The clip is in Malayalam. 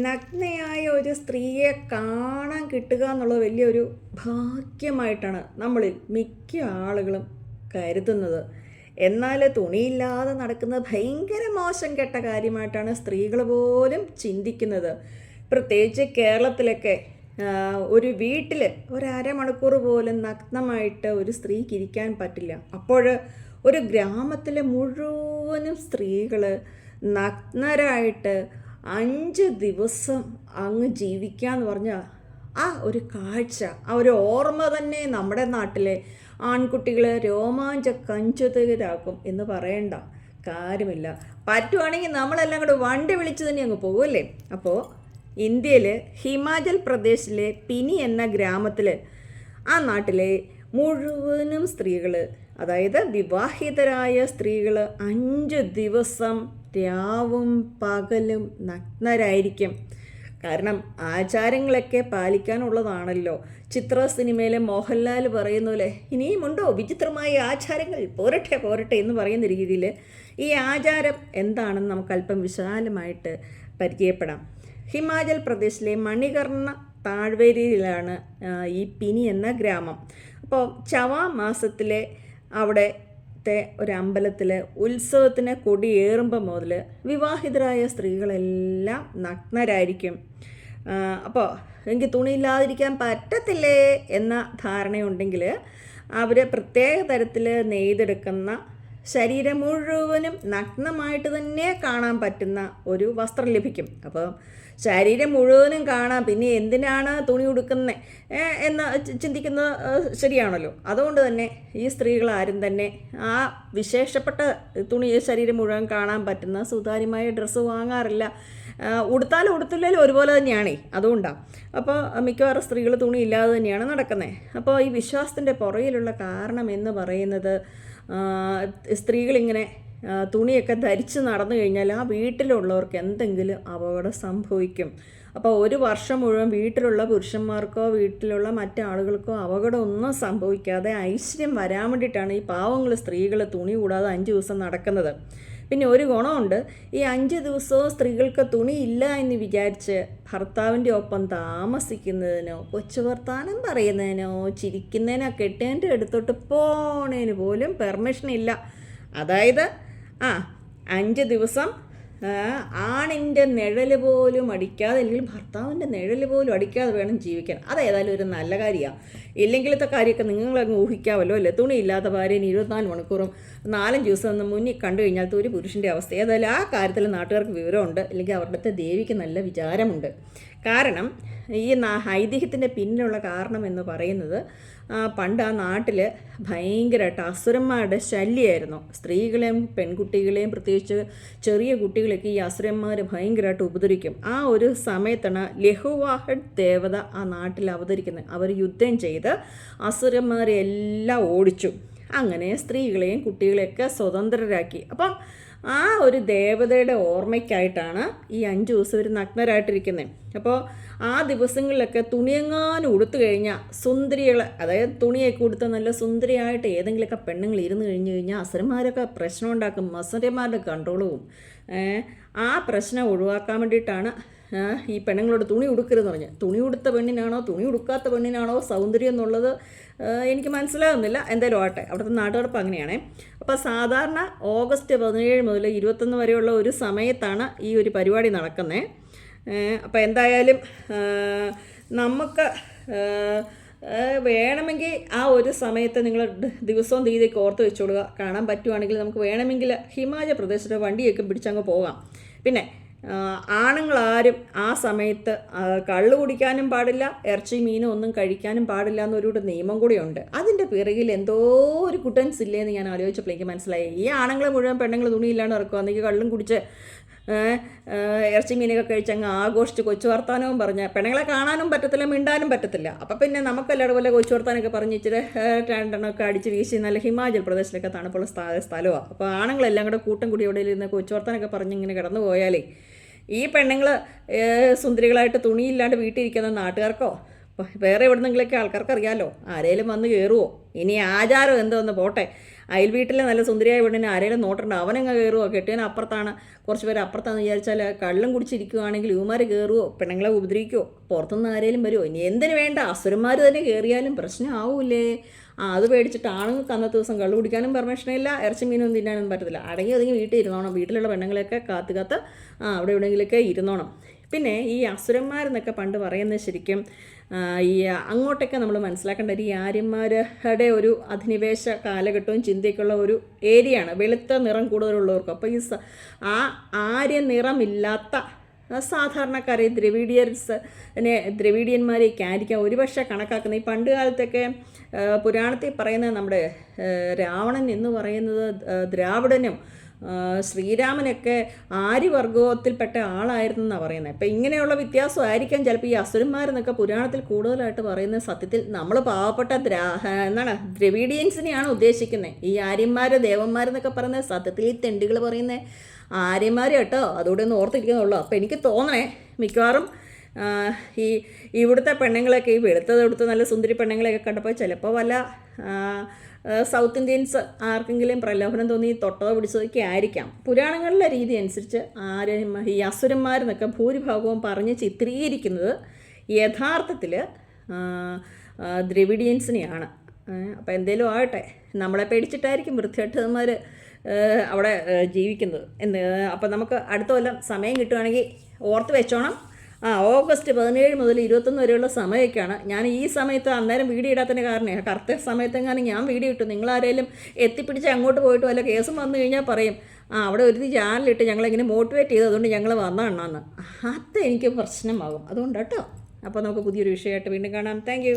നഗ്നയായ ഒരു സ്ത്രീയെ കാണാൻ കിട്ടുക എന്നുള്ളത് വലിയൊരു ഭാഗ്യമായിട്ടാണ് നമ്മളിൽ മിക്ക ആളുകളും കരുതുന്നത്. എന്നാൽ തുണിയില്ലാതെ നടക്കുന്നത് ഭയങ്കര മോശം കെട്ട കാര്യമായിട്ടാണ് സ്ത്രീകൾ പോലും ചിന്തിക്കുന്നത്. പ്രത്യേകിച്ച് കേരളത്തിലൊക്കെ ഒരു വീട്ടിൽ ഒരു പോലും നഗ്നമായിട്ട് ഒരു സ്ത്രീക്ക് ഇരിക്കാൻ പറ്റില്ല. അപ്പോൾ ഒരു ഗ്രാമത്തിലെ മുഴുവനും സ്ത്രീകൾ നഗ്നരായിട്ട് അഞ്ച് ദിവസം അങ്ങ് ജീവിക്കുക ജീവിക്കാന്ന് പറഞ്ഞാൽ ആ ഒരു കാഴ്ച ആ ഒരു ഓർമ്മ തന്നെ നമ്മുടെ നാട്ടിലെ ആൺകുട്ടികളെ രോമാഞ്ച കഞ്ചുതകരാക്കും എന്ന് പറയണ്ട കാര്യമില്ല. പറ്റുവാണെങ്കിൽ നമ്മളെല്ലാം കൂടെ വണ്ടി വിളിച്ച് തന്നെ അങ്ങ് പോകുമല്ലേ അപ്പോൾ ഇന്ത്യയിൽ ഹിമാചൽ പ്രദേശിലെ പിനി എന്ന ഗ്രാമത്തിൽ ആ നാട്ടിലെ മുഴുവനും സ്ത്രീകൾ അതായത് വിവാഹിതരായ സ്ത്രീകൾ അഞ്ച് ദിവസം രാവും പകലും നഗ്നരായിരിക്കും. കാരണം ആചാരങ്ങളൊക്കെ പാലിക്കാനുള്ളതാണല്ലോ. ചിത്ര സിനിമയിലെ മോഹൻലാൽ പറയുന്ന പോലെ ഇനിയുമുണ്ടോ? വിചിത്രമായ ആചാരങ്ങൾ? പോരട്ടെ പോരട്ടെ എന്ന് പറയുന്ന രീതിയിൽ ഈ ആചാരം എന്താണെന്ന് നമുക്ക് അല്പം വിശാലമായിട്ട് പരിചയപ്പെടാം. ഹിമാചൽ പ്രദേശിലെ മണികർണ താഴ്വരയിലാണ് ഈ പിനി എന്ന ഗ്രാമം. അപ്പോൾ ചവ മാസത്തിലെ അവിടുത്തെ ഒരു അമ്പലത്തിൽ ഉത്സവത്തിന് കൊടിയേറുമ്പോൾ മുതൽ വിവാഹിതരായ സ്ത്രീകളെല്ലാം നഗ്നരായിരിക്കും. അപ്പോൾ എനിക്ക് തുണിയില്ലാതിരിക്കാൻ പറ്റത്തില്ലേ എന്ന ധാരണയുണ്ടെങ്കിൽ അവർ പ്രത്യേക തരത്തിൽ നെയ്തെടുക്കുന്ന ശരീരം മുഴുവനും നഗ്നമായിട്ട് തന്നെ കാണാൻ പറ്റുന്ന ഒരു വസ്ത്രം ലഭിക്കും. അപ്പോൾ ശരീരം മുഴുവനും കാണാം. പിന്നെ എന്തിനാണ് തുണി ഉടുക്കുന്നത് എന്ന് ചിന്തിക്കുന്നത് ശരിയാണല്ലോ. അതുകൊണ്ട് തന്നെ ഈ സ്ത്രീകൾ ആരും തന്നെ ആ വിശേഷപ്പെട്ട തുണി ശരീരം മുഴുവൻ കാണാൻ പറ്റുന്ന സുതാര്യമായ ഡ്രസ്സ് വാങ്ങാറില്ല. ഉടുത്താലും ഉടുത്തില്ലെങ്കിലും ഒരുപോലെ തന്നെയാണേ. അതുകൊണ്ടാണ് അപ്പോൾ മിക്കവാറും സ്ത്രീകൾ തുണി ഇല്ലാതെ തന്നെയാണ് നടക്കുന്നത് അപ്പോൾ ഈ വിശ്വാസത്തിന്റെ പുറയിലുള്ള കാരണം എന്ന് പറയുന്നത് സ്ത്രീകളിങ്ങനെ തുണിയൊക്കെ ധരിച്ച് നടന്നു കഴിഞ്ഞാൽ ആ വീട്ടിലുള്ളവർക്ക് എന്തെങ്കിലും അപകടം സംഭവിക്കും. അപ്പോൾ ഒരു വർഷം മുഴുവൻ വീട്ടിലുള്ള പുരുഷന്മാർക്കോ വീട്ടിലുള്ള മറ്റാളുകൾക്കോ അപകടമൊന്നും സംഭവിക്കാതെ ഐശ്വര്യം വരാൻ വേണ്ടിയിട്ടാണ് ഈ പാവങ്ങൾ സ്ത്രീകൾ തുണി കൂടാതെ അഞ്ച് ദിവസം നടക്കുന്നത്. പിന്നെ ഒരു ഗുണമുണ്ട് ഈ അഞ്ച് ദിവസവും സ്ത്രീകൾക്ക് തുണിയില്ല എന്ന് വിചാരിച്ച് ഭർത്താവിന്റെ ഒപ്പം താമസിക്കുന്നതിനോ കൊച്ചു വർത്താനം പറയുന്നതിനോ ചിരിക്കുന്നതിനോ കെട്ടേന്റെ അടുത്തോട്ട് പോണേന് പോലും പെർമിഷൻ ഇല്ല. അതായത് ആ അഞ്ച് ദിവസം ആണിന്റെ നിഴൽ പോലും അടിക്കാതെ അല്ലെങ്കിൽ ഭർത്താവിന്റെ നിഴൽ പോലും അടിക്കാതെ വേണം ജീവിക്കാൻ. അതേതായാലും ഒരു നല്ല കാര്യമാണ് ഇല്ലെങ്കിലത്തെ കാര്യമൊക്കെ നിങ്ങളങ്ങ് ഊഹിക്കാമല്ലോ അല്ലേ? തുണിയില്ലാത്ത ഭാര്യനെ ഇരുപത്തിനാല് മണിക്കൂറും നാലഞ്ച് ദിവസം ഒന്ന് മുന്നിൽ കണ്ടു കഴിഞ്ഞാൽ ഒരു പുരുഷന്റെ അവസ്ഥ. ഏതായാലും ആ കാര്യത്തിൽ നാട്ടുകാർക്ക് വിവരമുണ്ട്. അല്ലെങ്കിൽ അവരുടെ ദേവിക്ക് നല്ല വിചാരമുണ്ട്. കാരണം ഈ ഐതിഹ്യത്തിന്റെ പിന്നിലുള്ള കാരണം എന്ന് പറയുന്നത് പണ്ട് ആ നാട്ടിൽ ഭയങ്കരമായിട്ട് അസുരന്മാരുടെ ശല്യമായിരുന്നു. സ്ത്രീകളെയും പെൺകുട്ടികളെയും പ്രത്യേകിച്ച് ചെറിയ കുട്ടികളെയൊക്കെ ഈ അസുരന്മാർ ഭയങ്കരമായിട്ട് ഉപദ്രവിക്കും. ആ ഒരു സമയത്താണ് ലഹുവാഹഡ് ദേവത ആ നാട്ടിൽ അവതരിക്കുന്നത്. അവർ യുദ്ധം ചെയ്ത് അസുരന്മാരെ എല്ലാം ഓടിച്ചു. അങ്ങനെ സ്ത്രീകളെയും കുട്ടികളെയൊക്കെ സ്വതന്ത്രരാക്കി. അപ്പം ആ ഒരു ദേവതയുടെ ഓർമ്മയ്ക്കായിട്ടാണ് ഈ അഞ്ച് ദിവസം ഒരു നഗ്നരായിട്ടിരിക്കുന്നത് അപ്പോൾ ആ ദിവസങ്ങളിലൊക്കെ തുണിയെങ്ങാനും ഉടുത്തു കഴിഞ്ഞാൽ സുന്ദരികളെ അതായത് തുണിയൊക്കെ ഉടുത്ത നല്ല സുന്ദരിയായിട്ട് ഏതെങ്കിലുമൊക്കെ പെണ്ണുങ്ങൾ ഇരുന്ന് കഴിഞ്ഞ് കഴിഞ്ഞാൽ അസുരന്മാരൊക്കെ പ്രശ്നം ഉണ്ടാക്കും അസുരന്മാരുടെ കൺട്രോൾ പോവും ആ പ്രശ്നം ഒഴിവാക്കാൻ വേണ്ടിയിട്ടാണ് ഈ പെണ്ണുങ്ങളോട് തുണി ഉടുക്കരുതെന്ന് പറഞ്ഞ്. തുണി ഉടുത്ത പെണ്ണിനാണോ തുണി ഉടുക്കാത്ത പെണ്ണിനാണോ സൗന്ദര്യം എന്നുള്ളത് എനിക്ക് മനസ്സിലാകുന്നില്ല. എന്തായാലും ആട്ടെ അവിടുത്തെ നാട്ടുകടപ്പ് അങ്ങനെയാണേ. അപ്പോൾ സാധാരണ ഓഗസ്റ്റ് പതിനേഴ് മുതൽ ഇരുപത്തൊന്ന് വരെയുള്ള ഒരു സമയത്താണ് ഈ ഒരു പരിപാടി നടക്കുന്നത് അപ്പോൾ എന്തായാലും നമുക്ക് വേണമെങ്കിൽ ആ ഒരു സമയത്ത് നിങ്ങൾ ദിവസവും തീയതിയൊക്കെ ഓർത്ത് വെച്ചോളുക. കാണാൻ പറ്റുവാണെങ്കിൽ നമുക്ക് വേണമെങ്കിൽ ഹിമാചൽ പ്രദേശത്തെ വണ്ടിയൊക്കെ പിടിച്ചങ്ങ് പോകാം. പിന്നെ ആണുങ്ങളാരും ആ സമയത്ത് കള്ളു കുടിക്കാനും പാടില്ല ഇറച്ചി മീനും ഒന്നും കഴിക്കാനും പാടില്ല എന്നൊരു നിയമം കൂടിയുണ്ട്. അതിന്റെ പിറകിൽ എന്തോ ഒരു കുട്ടൻസ് ഇല്ലേന്ന് ഞാൻ ആലോചിച്ചപ്പോൾ എനിക്ക് മനസ്സിലായി. ഈ ആണുങ്ങൾ മുഴുവൻ പെണ്ണുങ്ങൾ തുണിയില്ലാണ്ട് ഇറക്കുക അന്നേക്ക് കള്ളും കുടിച്ച് ഇറച്ചി മീനൊക്കെ കഴിച്ച് അങ്ങ് ആഘോഷിച്ച് കൊച്ചു വർത്താനവും പറഞ്ഞ്. പെണ്ണുങ്ങളെ കാണാനും പറ്റത്തില്ല മിണ്ടാനും പറ്റത്തില്ല. അപ്പം പിന്നെ നമുക്കെല്ലാവരും പോലെ കൊച്ചു വർത്താനൊക്കെ പറഞ്ഞ് ഇച്ചിരി രണ്ടെണ്ണമൊക്കെ അടിച്ച് വീശി നല്ല ഹിമാചൽ പ്രദേശിലൊക്കെ തണുപ്പുള്ള സ്ഥല സ്ഥലമാണ് അപ്പോൾ ആണുങ്ങളെല്ലാം കൂടെ കൂട്ടം കൂടി അവിടെ ഇരുന്ന് കൊച്ചു വർത്താനൊക്കെ പറഞ്ഞ് ഇങ്ങനെ കിടന്നു പോയാലേ ഈ പെണ്ണുങ്ങൾ സുന്ദരികളായിട്ട് തുണിയില്ലാണ്ട് വീട്ടിലിരിക്കുന്ന നാട്ടുകാർക്കോ അപ്പോൾ എവിടെ നിന്നെങ്കിലൊക്കെ ആൾക്കാർക്ക് അറിയാമല്ലോ ആരേലും വന്ന് കയറുമോ ഇനി ആചാരം എന്തോന്ന് പോട്ടെ. അയൽ വീട്ടിലെ നല്ല സുന്ദരിയായ വീടിന് ആരേലും നോട്ടുണ്ടോ അവനങ്ങ് കയറുമോ കെട്ടിയവന് അപ്പുറത്താണ് കുറച്ച് പേര് അപ്പുറത്താന്ന് വിചാരിച്ചാൽ കള്ളം കുടിച്ചിരിക്കുകയാണെങ്കിൽ ഇവന്മാർ കയറുമോ പെണ്ണുങ്ങളെ ഉപദ്രവിക്കുമോ പുറത്തുനിന്ന് ആരേലും വരുമോ ഇനി എന്തിനു വേണ്ട? അസുരന്മാർ തന്നെ കയറിയാലും പ്രശ്നമാവൂലേ. ആ അത് പേടിച്ചിട്ട് ആണുങ്ങൾക്ക് അന്നത്തെ ദിവസം കള്ളു കുടിക്കാനും പെർമിഷനില്ല ഇറച്ചി മീനൊന്നും തിന്നാനൊന്നും പറ്റത്തില്ല. അടങ്ങി ഒതുങ്ങി വീട്ടിൽ ഇരുന്നോണം. വീട്ടിലുള്ള പെണ്ണുങ്ങളെയൊക്കെ കാത്ത് കാത്ത് അവിടെ എവിടെയെങ്കിലുമൊക്കെ ഇരുന്നോണം. പിന്നെ ഈ അസുരന്മാരെന്നൊക്കെ പണ്ട് പറയുന്നത് ശരിക്കും ഈ അങ്ങോട്ടൊക്കെ നമ്മൾ മനസ്സിലാക്കേണ്ട ഈ ആര്യന്മാരുടെ ഒരു അധിനിവേശ കാലഘട്ടവും ചിന്തയ്ക്കുള്ള ഒരു ഏരിയയാണ്. വെളുത്ത നിറം കൂടുതലുള്ളവർക്ക്. അപ്പോൾ ഈ ആ ആര്യ നിറമില്ലാത്ത സാധാരണക്കാരെ ദ്രവീഡിയൻസ് നെ ദ്രവീഡിയന്മാരെയൊക്കെ ആയിരിക്കാം ഒരുപക്ഷെ കണക്കാക്കുന്നത്. ഈ പണ്ട് കാലത്തൊക്കെ പുരാണത്തിൽ പറയുന്ന നമ്മുടെ രാവണൻ എന്ന് പറയുന്നത് ദ്രാവിഡനും ശ്രീരാമനൊക്കെ ആര്യവർഗത്തിൽപ്പെട്ട ആളായിരുന്നു എന്നാണ് പറയുന്നത് അപ്പം ഇങ്ങനെയുള്ള വ്യത്യാസമായിരിക്കാം ചിലപ്പോൾ ഈ അസുരന്മാരെന്നൊക്കെ പുരാണത്തിൽ കൂടുതലായിട്ട് പറയുന്ന സത്യത്തിൽ നമ്മൾ പാവപ്പെട്ട ദ്രാ എന്താണ് ദ്രവീഡിയൻസിനെയാണ് ഉദ്ദേശിക്കുന്നത് ഈ ആര്യന്മാർ ദേവന്മാരെന്നൊക്കെ പറയുന്ന സത്യത്തിൽ ഈ തെണ്ടികൾ പറയുന്നത് ആര്യന്മാർ കേട്ടോ അതുകൂടെ ഒന്ന് ഓർത്തിരിക്കുന്നുള്ളൂ അപ്പോൾ എനിക്ക് തോന്നണേ മിക്കവാറും ഈ ഇവിടുത്തെ പെണ്ണുങ്ങളൊക്കെ ഈ വെളുത്തത് എടുത്ത് നല്ല സുന്ദരി പെണ്ണുങ്ങളെയൊക്കെ കണ്ടപ്പോൾ ചിലപ്പോൾ വല്ല സൗത്ത് ഇന്ത്യൻസ് ആർക്കെങ്കിലും പ്രലോഭനം തോന്നി തൊട്ടതോ പിടിച്ചതൊക്കെ ആയിരിക്കാം. പുരാണങ്ങളിലെ രീതി അനുസരിച്ച് ആരും ഈ അസുരന്മാരെന്നൊക്കെ ഭൂരിഭാഗവും പറഞ്ഞ് ചിത്രീകരിക്കുന്നത് യഥാർത്ഥത്തിൽ ദ്രവിഡിയൻസിനെയാണ്. അപ്പോൾ എന്തേലും ആകട്ടെ നമ്മളെ പേടിച്ചിട്ടായിരിക്കും വൃത്തികെട്ടന്മാർ അവിടെ ജീവിക്കുന്നത്. എന്ന് അപ്പോൾ നമുക്ക് അടുത്ത കൊല്ലം സമയം കിട്ടുകയാണെങ്കിൽ ഓർത്ത് വെച്ചോണം. ആ ഓഗസ്റ്റ് പതിനേഴ് മുതൽ ഇരുപത്തൊന്ന് വരെയുള്ള സമയമൊക്കെയാണ്. ഞാൻ ഈ സമയത്ത് അന്നേരം വീഡിയോ ഇടാത്തതിന് കാരണമാണ് കറക്റ്റ് സമയത്തെങ്ങാനും ഞാൻ വീഡിയോ ഇട്ടു. നിങ്ങളാരേലും എത്തിപ്പിടിച്ച് അങ്ങോട്ട് പോയിട്ട് വല്ല കേസും വന്നു കഴിഞ്ഞാൽ പറയും ആ അവിടെ ഒരു ചാനലിട്ട് ഞങ്ങളിങ്ങനെ മോട്ടിവേറ്റ് ചെയ്തു? അതുകൊണ്ട് ഞങ്ങൾ വന്നതാണെന്ന് അത് എനിക്ക് പ്രശ്നമാകും. അതുകൊണ്ട് കേട്ടോ അപ്പോൾ നമുക്ക് പുതിയൊരു വിഷയമായിട്ട് വീണ്ടും കാണാം. താങ്ക്